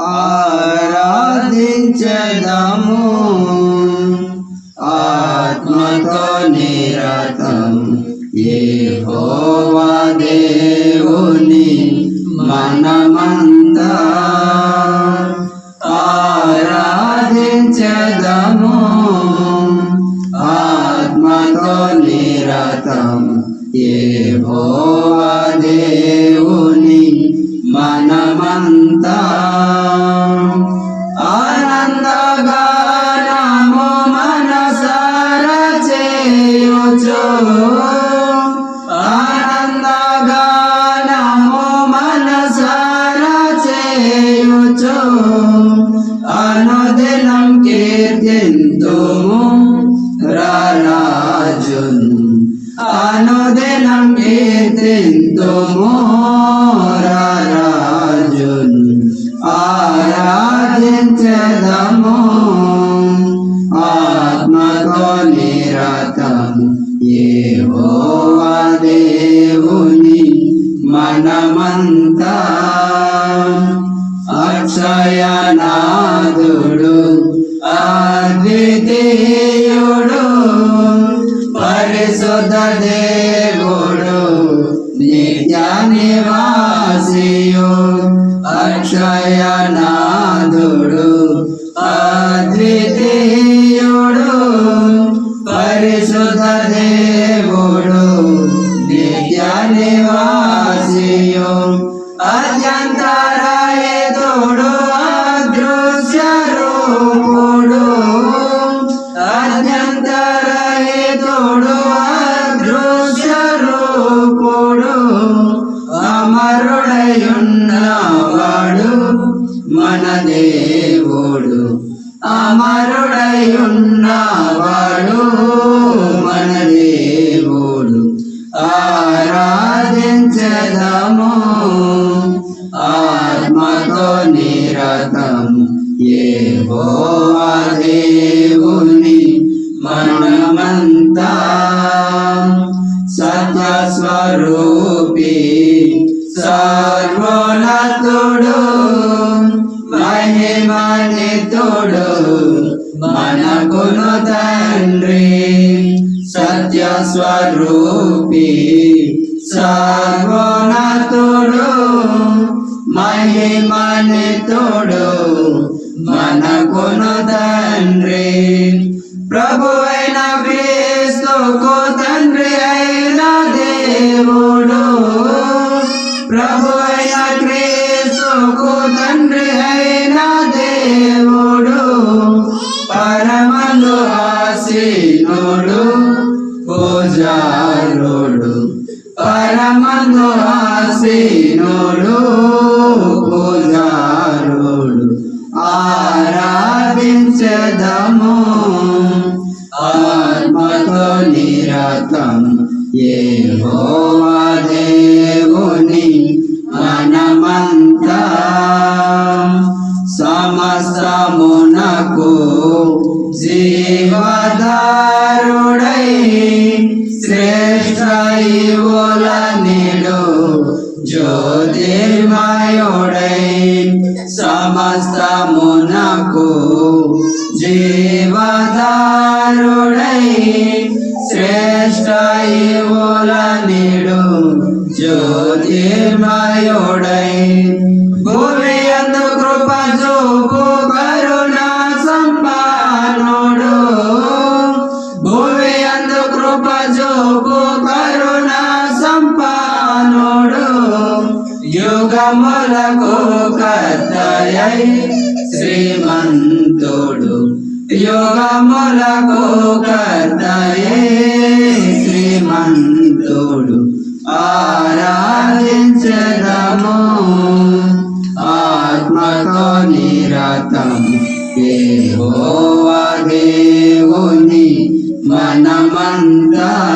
ఆరాధించదము. ఆత్మతో నిరతం ఏ హోవా దేవుని మనమంతా. ఆరాధించదము. ఆత్మతో నిరతం అనుదినం కీర్తింతుము రారాజున్ ఆరాధించదము ఆత్మతో నిరతం ఏ హోవా దేవుని మనమంతా అక్షయనాథుడు అద్వితీయుడు పరిశుద్ధ దేవుడు నిత్య నివాసియు అక్షయనాథుడు అద్వితీయుడు పరిశుద్ధ దేవుడు. ఏ దేవుని మనమంతా సత్యస్వరూపి సర్వోన్నతుడు మహిమనితుడు మనకును తండ్రి సత్యస్వరూపి సా ప్రభు అయిన క్రీస్తుకు తండ్రి అయిన దేవుడు. ప్రభు అయిన క్రీస్తుకు తండ్రి అయిన దేవుడు. పరమందు ఆసీనుడు పూజారుడు. పరమందు ఆసీనుడు పూజారుడు. ఆరాధించదము దేవుని మనమంతా సమస్తమునకు జీవదారుడై శ్రేష్ట ఇవుల నిడు జ్యోతిర్మయుడై సమస్తమునకు జీవదారుడై శ్రేష్ట ఇవుల నీడు జ్యోతిర్మయోడై భూమి అందు కృప చూపు కరుణ సంపానుడు భూమి అందు కృప చూపు కరుణ సంపానుడు యుగములకు కర్తయై శ్రీమంతుడు. యోగములకు కర్తయే శ్రీమంతుడు. ఆరాధించదము. ఆత్మతో నిరతం. ఏ దేవుని మనమంతా.